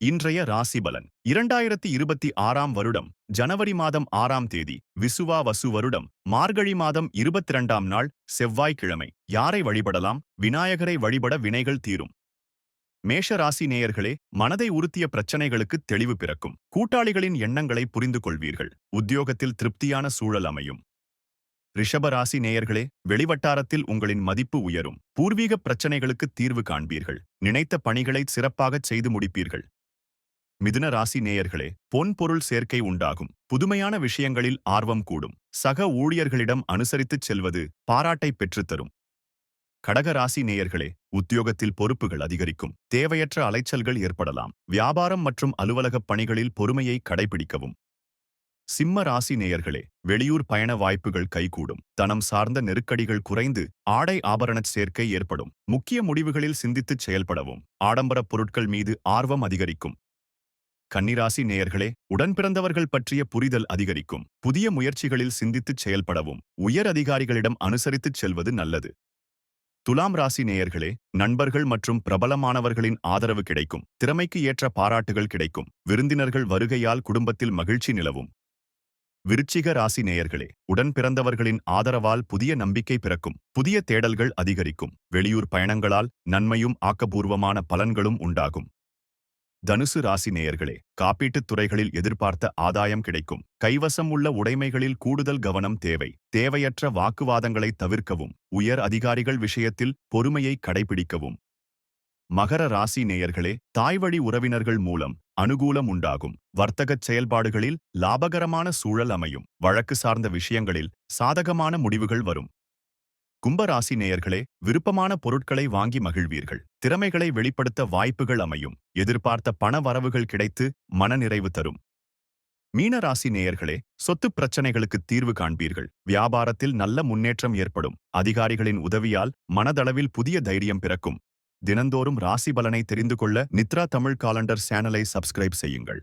இன்றைய ராசி பலன் இரண்டாயிரத்தி இருபத்தி ஆறாம் வருடம் ஜனவரி மாதம் ஆறாம் தேதி விசுவா வசு வருடம் மார்கழி மாதம் இருபத்தி இரண்டாம் நாள் செவ்வாய்க்கிழமை. யாரை வழிபடலாம்? விநாயகரை வழிபட வினைகள் தீரும். மேஷ ராசி நேயர்களே மனதை உறுத்திய பிரச்சனைகளுக்கு தெளிவு பிறக்கும். கூட்டாளிகளின் எண்ணங்களை புரிந்து கொள்வீர்கள். உத்தியோகத்தில் திருப்தியான சூழல் அமையும். ரிஷபராசி நேயர்களே வெளிவட்டாரத்தில் உங்களின் மதிப்பு உயரும். பூர்வீக பிரச்சனைகளுக்கு தீர்வு காண்பீர்கள். நினைத்த பணிகளை சிறப்பாகச் செய்து முடிப்பீர்கள். மிதுன ராசி நேயர்களே பொன் பொருள் சேர்க்கை உண்டாகும். புதுமையான விஷயங்களில் ஆர்வம் கூடும். சக ஊழியர்களிடம் அனுசரித்துச் செல்வது பாராட்டை பெற்றுத்தரும் கடக ராசி நேயர்களே உத்தியோகத்தில் பொறுப்புகள் அதிகரிக்கும். தேவையற்ற அலைச்சல்கள் ஏற்படலாம். வியாபாரம் மற்றும் அலுவலகப் பணிகளில் பொறுமையை கடைபிடிக்கவும். சிம்ம ராசி நேயர்களே வெளியூர் பயண வாய்ப்புகள் கைகூடும். தனம் சார்ந்த நெருக்கடிகள் குறைந்து ஆடை ஆபரணச் சேர்க்கை ஏற்படும். முக்கிய முடிவுகளில் சிந்தித்துச் செயல்படவும். ஆடம்பரப் பொருட்கள் மீது ஆர்வம் அதிகரிக்கும். கன்னிராசி நேயர்களே உடன் பிறந்தவர்கள் பற்றிய புரிதல் அதிகரிக்கும். புதிய முயற்சிகளில் சிந்தித்துச் செயல்படவும் உயர் அதிகாரிகளிடம் அனுசரித்துச் செல்வது நல்லது. துலாம் ராசி நேயர்களே நண்பர்கள் மற்றும் பிரபலமானவர்களின் ஆதரவு கிடைக்கும். திறமைக்கு ஏற்ற பாராட்டுகள் கிடைக்கும். விருந்தினர்கள் வருகையால் குடும்பத்தில் மகிழ்ச்சி நிலவும். விருச்சிக ராசி நேயர்களே உடன் பிறந்தவர்களின் ஆதரவால் புதிய நம்பிக்கை பிறக்கும். புதிய தேடல்கள் அதிகரிக்கும். வெளியூர் பயணங்களால் நன்மையும் ஆக்கபூர்வமான பலன்களும் உண்டாகும். தனுசு ராசி நேயர்களே காப்பீட்டுத் துறைகளில் எதிர்பார்த்த ஆதாயம் கிடைக்கும். கைவசம் உள்ள உடைமைகளில் கூடுதல் கவனம் தேவை. தேவையற்ற வாக்குவாதங்களை தவிர்க்கவும் உயர் அதிகாரிகள் விஷயத்தில் பொறுமையை கடைபிடிக்கவும். மகர ராசி நேயர்களே தாய்வழி உறவினர்கள் மூலம் அனுகூலம் உண்டாகும். வர்த்தகச் செயல்பாடுகளில் லாபகரமான சூழல் அமையும். வழக்கு சார்ந்த விஷயங்களில் சாதகமான முடிவுகள் வரும். கும்பராசி நேயர்களே விருப்பமான பொருட்களை வாங்கி மகிழ்வீர்கள். திறமைகளை வெளிப்படுத்த வாய்ப்புகள் அமையும். எதிர்பார்த்த பண வரவுகள் கிடைத்து மனநிறைவு தரும். மீனராசி நேயர்களே சொத்து பிரச்சனைகளுக்கு தீர்வு காண்பீர்கள். வியாபாரத்தில் நல்ல முன்னேற்றம் ஏற்படும். அதிகாரிகளின் உதவியால் மனதளவில் புதிய தைரியம் பிறக்கும். தினந்தோறும் ராசி பலனை தெரிந்து கொள்ள நித்ரா தமிழ் காலண்டர் சேனலை சப்ஸ்கிரைப் செய்யுங்கள்.